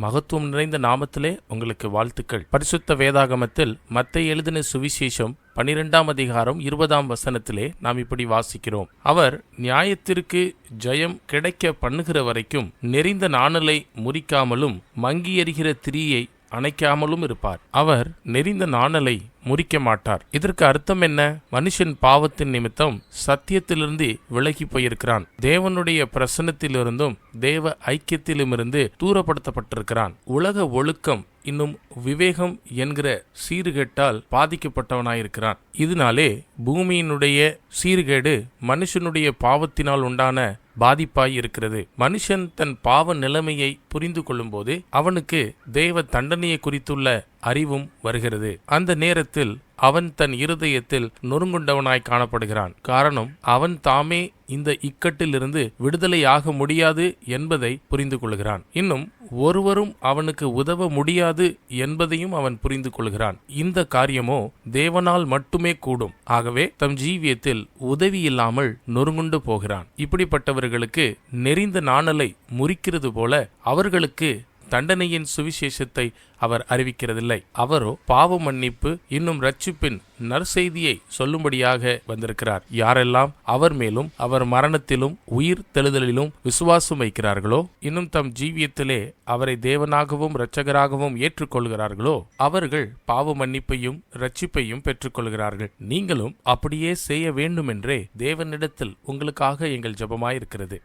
மகத்துவம் நிறைந்த நாமத்திலே உங்களுக்கு வாழ்த்துக்கள். பரிசுத்த வேதாகமத்தில் மத்தை எழுதின சுவிசேஷம் பனிரெண்டாம் அதிகாரம் இருபதாம் வசனத்திலே நாம் இப்படி வாசிக்கிறோம். அவர் நியாயத்திற்கு ஜெயம் கிடைக்க பண்ணுகிற வரைக்கும் நெறிந்த நாணலை முறிக்காமலும் மங்கி எறிகிற திரியை அணைக்காமலும் இருப்பார். அவர் நெறிந்த நாணலை முறிக்க மாட்டார். இதற்கு அர்த்தம் என்ன? மனுஷன் பாவத்தின் நிமித்தம் சத்தியத்திலிருந்து விலகி போயிருக்கிறான். தேவனுடைய பிரசன்னத்திலிருந்தும் தேவ ஐக்கியத்திலுமிருந்து தூரப்படுத்தப்பட்டிருக்கிறான். உலக ஒழுக்கம் இன்னும் விவேகம் என்கிற சீர்கேட்டால் பாதிக்கப்பட்டவனாயிருக்கிறான். இதனாலே பூமியினுடைய சீர்கேடு மனுஷனுடைய பாவத்தினால் உண்டான பாதிப்பாய் இருக்கிறது. மனுஷன் தன் பாவ நிலைமையை புரிந்து கொள்ளும்போது அவனுக்கு தேவ தண்டனையை குறித்துள்ள அறிவும் வருகிறது. அந்த நேரத்தில் அவன் தன் இருதயத்தில் நொறுங்குண்டவனாய் காணப்படுகிறான். காரணம் அவன் தாமே இந்த இக்கட்டிலிருந்து விடுதலையாக முடியாது என்பதை புரிந்து கொள்கிறான். இன்னும் ஒருவரும் அவனுக்கு உதவ முடியாது என்பதையும் அவன் புரிந்து கொள்கிறான். இந்த காரியமோ தேவனால் மட்டுமே கூடும். ஆகவே தம் ஜீவியத்தில் உதவி இல்லாமல் நொறுங்குண்டு போகிறான். இப்படிப்பட்டவர்களுக்கு நெறிந்த நாணலை முறிக்கிறது போல அவர்களுக்கு தண்டனையின் சுவிசேஷத்தை அவர் அறிவிக்கிறதில்லை. அவரோ பாவ மன்னிப்பு இன்னும் ரட்சிப்பின் நற்செய்தியை சொல்லும்படியாக வந்திருக்கிறார். யாரெல்லாம் அவர் மேலும் அவர் மரணத்திலும் உயிர் தெழுதலிலும் விசுவாசம் வைக்கிறார்களோ இன்னும் தம் ஜீவியத்திலே அவரை தேவனாகவும் இரட்சகராகவும் ஏற்றுக்கொள்கிறார்களோ அவர்கள் பாவ மன்னிப்பையும் ரட்சிப்பையும் பெற்றுக்கொள்கிறார்கள். நீங்களும் அப்படியே செய்ய வேண்டுமென்றே தேவனிடத்தில் உங்களுக்காக எங்கள் ஜெபமாயிருக்கிறது.